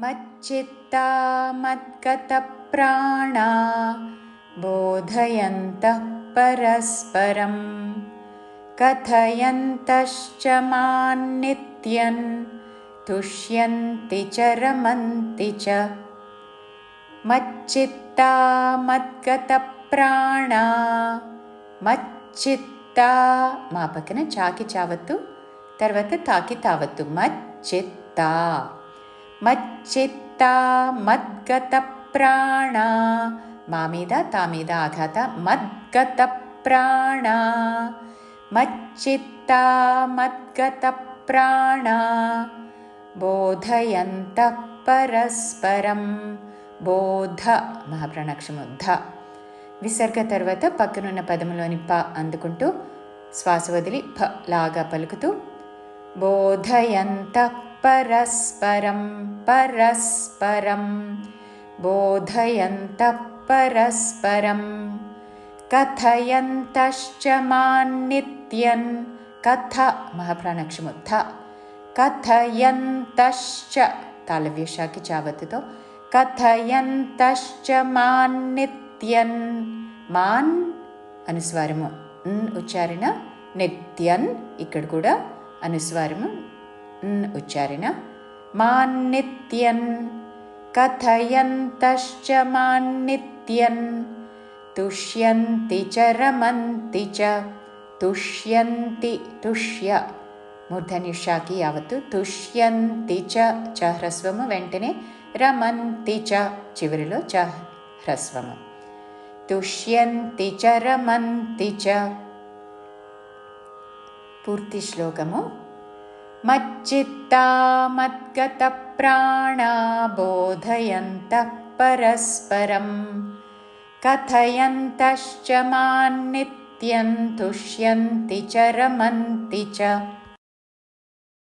मच्चित्ता मद्गतप्राणा बोधयन्तः परस्परं कथयन्तश्च मान्नित्यन् तुष्यन्ति च रमन्ति च। मच्चित्ता मद्गतप्राणा मच्चित्ता मा पकन चाकि चावत्तु तर्वत ताकि तावत्तु मच्चित्ता मच्चित्ता मद्गतप्राणा मामीद तामीद आघात मद्गतप्राणा मच्चित्ता मद्गतप्राणा बोधयन्तः परस्परं बोध महाप्रणक्षमुद्ध విసర్గ తర్వాత పక్కనున్న పదములోని ప అందుకుంటూ శ్వాస వదిలి ఫ లాగా పలుకుతూ బోధయంత परस्परं परस्परं बोधयन्तः परस्परं कथयन्तश्च मान्नित्यन् कथ महाप्राणक्षमुत्थ कथयन्तश्च तालव्यशाकि चावतुतो कथयन्तश्च मान्नित्यन् मान् అనుస్వారము ఉచ్చారణ నిత్యన్ ఇక్కడ కూడా అనుస్వారము उच्चारेण। मान्नित्यन् कथयन्तश्च मान्नित्यन्। तुष्यन्ति च रमन्ति च। तुष्यन्ति तुष्य। मूर्धनिशाकि यावत्। तुष्यन्ति च च ह्रस्वमु वेण्टने रमन्ति च। चिवरिलो च ह्रस्वमु तुष्यन्ति च रमन्ति च। पूर्तिश्लोकमु मच्चित्ता मद्गतप्राणा बोधयन्तः परस्परं। कथयन्तश्च मान्नित्यं तुष्यन्ति च रमन्ति च